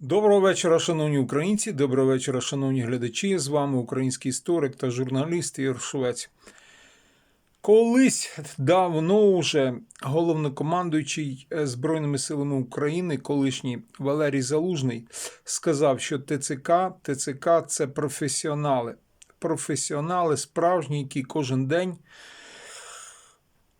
Доброго вечора, шановні українці. Доброго вечора, шановні глядачі. З вами український історик та журналіст Ігор Швець. Колись давно уже головнокомандуючий е, Збройними силами України, колишній Валерій Залужний, сказав, що ТЦК, ТЦК це професіонали. Професіонали справжні, які кожен день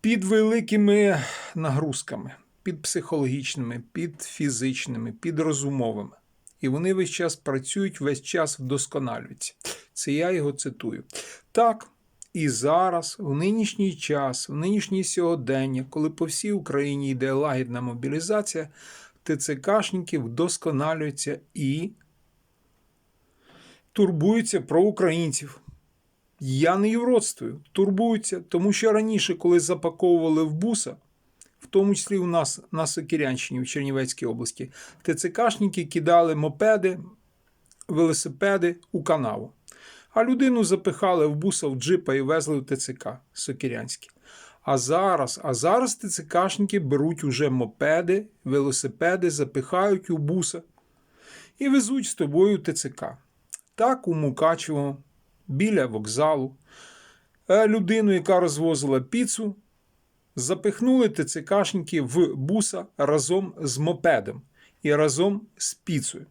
під великими нагрузками, під психологічними, під фізичними, під розумовими. І вони весь час працюють, весь час вдосконалюються. Це я його цитую. Так, і зараз, в нинішній час, в нинішнє сьогодення, коли по всій Україні йде лагідна мобілізація, ТЦКшники вдосконалюються і турбуються про українців. Я не юродствую, турбуються, тому що раніше, коли запаковували в буса, в тому числі у нас на Сокирянщині, в Чернівецькій області, ТЦКшники кидали мопеди, велосипеди у канаву. А людину запихали в буса, в джипа і везли в ТЦК Сокирянське. А зараз, а зараз ТЦКшники беруть уже мопеди, велосипеди, запихають у буса і везуть з тобою ТЦК. Так у Мукачево, біля вокзалу, е, людину, яка розвозила піцу, запихнули ТЦКшники в буса разом з мопедом і разом з піцею.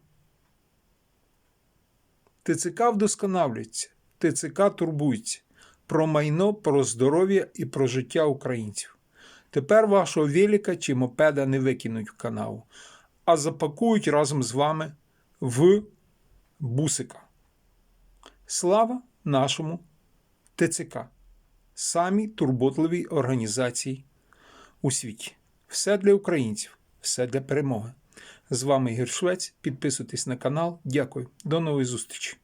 ТЦК вдосконалюється, ТЦК турбується про майно, про здоров'я і про життя українців. Тепер вашого велика чи мопеда не викинуть в канаву, а запакують разом з вами в бусика. Слава нашому ТЦК, самій турботливій організації у світі. Все для українців, все для перемоги. З вами Ігор Швець. Підписуйтесь на канал. Дякую. До нової зустрічі.